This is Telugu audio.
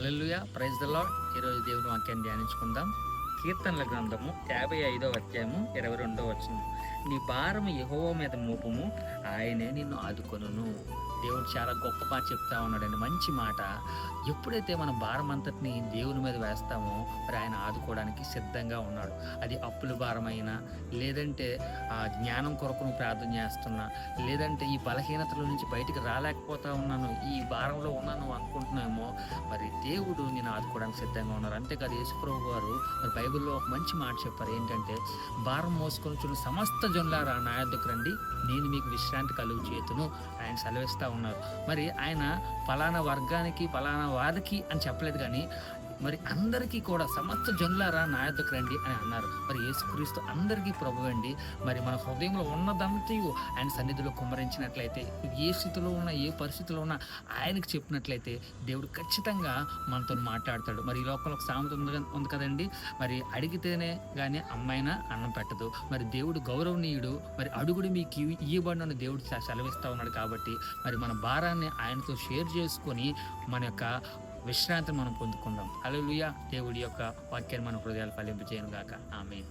అల్లెలుయ ప్రైజ్ ద లాడ్ ఈరోజు దేవుని వాక్యాన్ని ధ్యానించుకుందాం. కీర్తనల గ్రంథము యాభై ఐదో అధ్యాయము ఇరవై రెండో వచ్చింది నీ భారం యహోవ మీద మోపము. ఆయనే నిన్ను ఆదుకొనును. దేవుడు చాలా గొప్ప మాట చెప్తా ఉన్నాడండి. మంచి మాట. ఎప్పుడైతే మన భారం అంతటిని దేవుని మీద వేస్తామో మరి ఆయన ఆదుకోవడానికి సిద్ధంగా ఉన్నాడు. అది అప్పుల భారమైనా లేదంటే ఆ జ్ఞానం కొరకు నువ్వు ప్రార్థన చేస్తున్నా లేదంటే ఈ బలహీనతల నుంచి బయటికి రాలేకపోతా ఉన్నాను ఈ భారంలో ఉన్నాను అనుకుంటున్నామో మరి దేవుడు నేను ఆదుకోవడానికి సిద్ధంగా ఉన్నారు. అంతేకాదు యేసుప్రభు గారు మరి బైబిల్లో ఒక మంచి మాట చెప్పారు. ఏంటంటే భారం మోసుకొని చూడు సమస్త జనులారా నా రండి. నేను మీకు విశ్రాంతి కలుగు చేతును ఆయన సెలవిస్తా ఉన్నారు. మరి ఆయన ఫలానా వర్గానికి ఫలానా వారికి అని చెప్పలేదు కానీ మరి అందరికీ కూడా సమస్త జనులారా నా యొక్కకు రండి అని అన్నారు. మరి యేసుక్రీస్తు అందరికీ ప్రభు అండి. మరి మన హృదయంలో ఉన్నదంతయు ఆయన సన్నిధిలో కుమ్మరించినట్లయితే ఏ స్థితిలో ఉన్నా ఏ పరిస్థితిలో ఉన్నా ఆయనకు చెప్పినట్లయితే దేవుడు ఖచ్చితంగా మనతో మాట్లాడతాడు. మరి ఈ లోకంలో ఒక సామెత ఉంది ఉంది కదండి? మరి అడిగితేనే కానీ అమ్మాయినా అన్నం పెట్టదు. మరి దేవుడు గౌరవనీయుడు మరి అడుగుడు మీకు ఇవ్వబడిన దేవుడు సెలవిస్తూ ఉన్నాడు కాబట్టి మరి మన భారాన్ని ఆయనతో షేర్ చేసుకొని మన యొక్క విశ్రాంతిని మనం పొందుకుందాం. అలలుయ దేవుడి యొక్క వాక్యాన్ని మన హృదయాలు ఫలింపజేయను గాక ఆమె